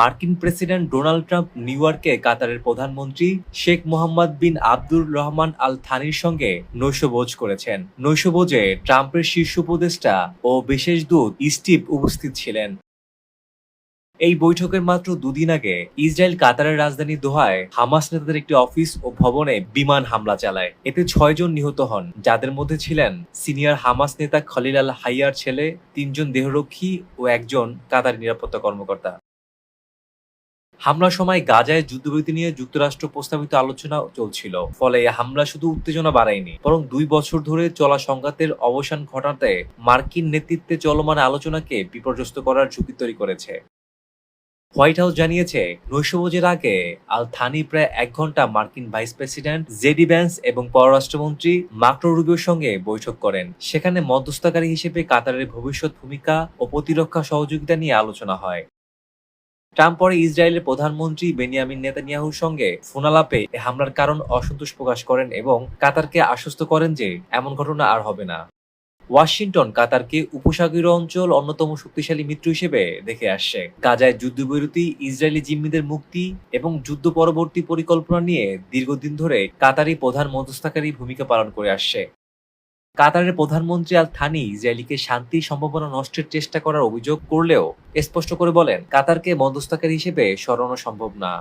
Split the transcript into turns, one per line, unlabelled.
মার্কিন president Donald Trump new ইয়র্কে কাতারের প্রধানমন্ত্রী শেখ মোহাম্মদ বিন আব্দুর রহমান আল থানির সঙ্গে নৈশভোজ করেছেন নৈশভোজে ট্রাম্পের শীর্ষ উপদেষ্টা ও বিশেষ দূত স্টিভ উপস্থিত ছিলেন এই বৈঠকের মাত্র দুদিন আগে ইসরায়েল কাতারের রাজধানী দোহায় হামাস নেতাদের একটি অফিস ও ভবনে বিমান হামলা চালায় এতে ছয়জন নিহত হন যাদের মধ্যে ছিলেন সিনিয়র হামাস নেতা খলিল আল হাইয়ার ছেলে তিনজন দেহরক্ষী ও একজন কাতার নিরাপত্তা কর্মকর্তা হামলার সময় গাজায় যুদ্ধবিরতি নিয়ে যুক্তরাষ্ট্র প্রস্তাবিত আলোচনা চলছিল ফলে হামলা শুধু উত্তেজনা বাড়ায়নি বরং দুই বছর ধরে চলা সংঘাতের অবসান ঘটাতে মার্কিন নেতৃত্বে চলমান আলোচনাকে বিপর্যস্ত করার ঝুঁকি তৈরি করেছে হোয়াইট হাউস জানিয়েছে নৈশভোজের আগে আল থানি প্রায় এক ঘন্টা মার্কিন ভাইস প্রেসিডেন্ট জেডি ব্যান্স এবং পররাষ্ট্রমন্ত্রী মাক্রো রুবিওর সঙ্গে বৈঠক করেন সেখানে মধ্যস্থকারী হিসেবে কাতারের ভবিষ্যৎ ভূমিকা ও প্রতিরক্ষা সহযোগিতা নিয়ে আলোচনা হয় ট্রাম্প পরে ইসরায়েলের প্রধানমন্ত্রী বেনিয়ামিন নেতানিয়াহুর সঙ্গে ফোনালাপে হামলার কারণ অসন্তোষ প্রকাশ করেন এবং কাতারকে আশ্বস্ত করেন যে এমন ঘটনা আর হবে না ওয়াশিংটন কাতারকে উপসাগরীয় অঞ্চল অন্যতম শক্তিশালী মিত্র হিসেবে দেখে আসছে গাজায় যুদ্ধবিরতি ইসরায়েলি জিম্মিদের মুক্তি এবং যুদ্ধ পরবর্তী পরিকল্পনা নিয়ে দীর্ঘদিন ধরে কাতারি প্রধান মধ্যস্থাকারী ভূমিকা পালন করে আসছে কাতারের প্রধানমন্ত্রী আল থানি ইসরায়েলিকে শান্তি সম্ভাবনা নষ্টের চেষ্টা করার অভিযোগ করলেও স্পষ্ট করে বলেন কাতারকে মধ্যস্থকারী হিসেবে সরানো সম্ভব না